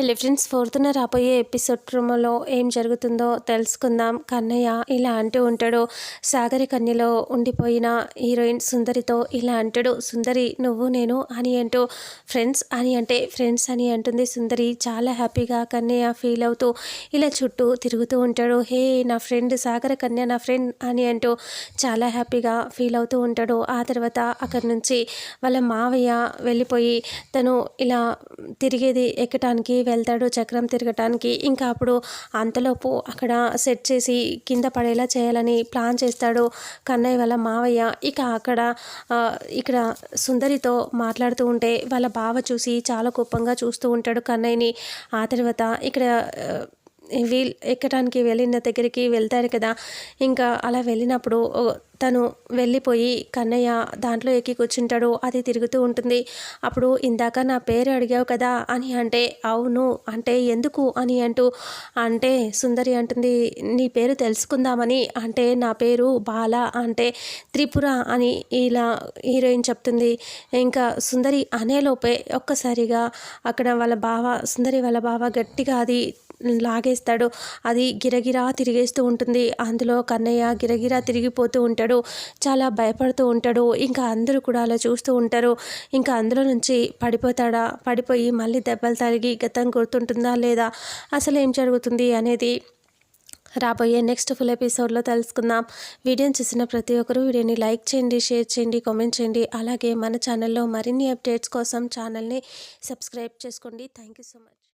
Hello friends ఫోర్త్న రాబోయే episode ప్రోమోలో ఏం జరుగుతుందో తెలుసుకుందాం. కన్నయ్య ఇలా అంటూ ఉంటాడు. సాగరి కన్యలో ఉండిపోయిన హీరోయిన్ సుందరితో ఇలా అంటాడు. సుందరి నువ్వు నేను అని అంటూ ఫ్రెండ్స్ అని అంటే ఫ్రెండ్స్ అని అంటుంది సుందరి. చాలా హ్యాపీగా కన్నయ్య ఫీల్ అవుతూ ఇలా చుట్టూ తిరుగుతూ ఉంటాడు. హే నా ఫ్రెండ్ సాగర కన్య నా ఫ్రెండ్ అని అంటూ చాలా హ్యాపీగా ఫీల్ అవుతూ ఉంటాడు. ఆ తర్వాత అక్కడి నుంచి వాళ్ళ మావయ్య వెళ్ళిపోయి తను ఇలా తిరిగేది ఎక్కటానికి వెళ్తాడు చక్రం తిరగటానికి. ఇంకా అప్పుడు అంతలోపు అక్కడ సెట్ చేసి కింద పడేలా చేయాలని ప్లాన్ చేస్తాడు కన్నయ్య వాళ్ళ మావయ్య. ఇక అక్కడ ఇక్కడ సుందరితో మాట్లాడుతూ ఉంటే వాళ్ళ బావ చూసి చాలా కోపంగా చూస్తూ ఉంటాడు కన్నయ్యని. ఆ తర్వాత ఇక్కడ వీల్ ఎక్కడానికి వెళ్ళిన దగ్గరికి వెళ్తారు కదా. ఇంకా అలా వెళ్ళినప్పుడు తను వెళ్ళిపోయి కన్నయ్య దాంట్లో ఎక్కి కూర్చుంటాడు. అది తిరుగుతూ ఉంటుంది. అప్పుడు ఇందాక నా పేరు అడిగావు కదా అని అంటే అవును. అంటే ఎందుకు అని అంటూ అంటే సుందరి అంటుంది నీ పేరు తెలుసుకుందామని. అంటే నా పేరు బాల అంటే త్రిపుర అని ఇలా హీరోయిన్ చెప్తుంది. ఇంకా సుందరి అనేలోపే ఒక్కసారిగా అక్కడ వాళ్ళ బావ సుందరి వాళ్ళ బావ గట్టిగా అది లాగేస్తాడు. అది గిరగిరా తిరిగేస్తూ ఉంటుంది. అందులో కన్నయ్య గిరగిరా తిరిగిపోతూ ఉంటాడు. చాలా భయపడుతూ ఉంటాడు. ఇంకా అందరూ కూడా అలా చూస్తూ ఉంటారు. ఇంకా అందులో నుంచి పడిపోతాడా? పడిపోయి మళ్ళీ దెబ్బలు తరిగి గతం గుర్తుంటుందా లేదా? అసలు ఏం జరుగుతుంది అనేది రాబోయే నెక్స్ట్ ఫుల్ ఎపిసోడ్లో తెలుసుకుందాం. వీడియోని చూసిన ప్రతి ఒక్కరూ వీడియోని లైక్ చేయండి షేర్ చేయండి కామెంట్ చేయండి. అలాగే మన ఛానల్లో మరిన్ని అప్డేట్స్ కోసం ఛానల్ని సబ్స్క్రైబ్ చేసుకోండి. Thank you so much.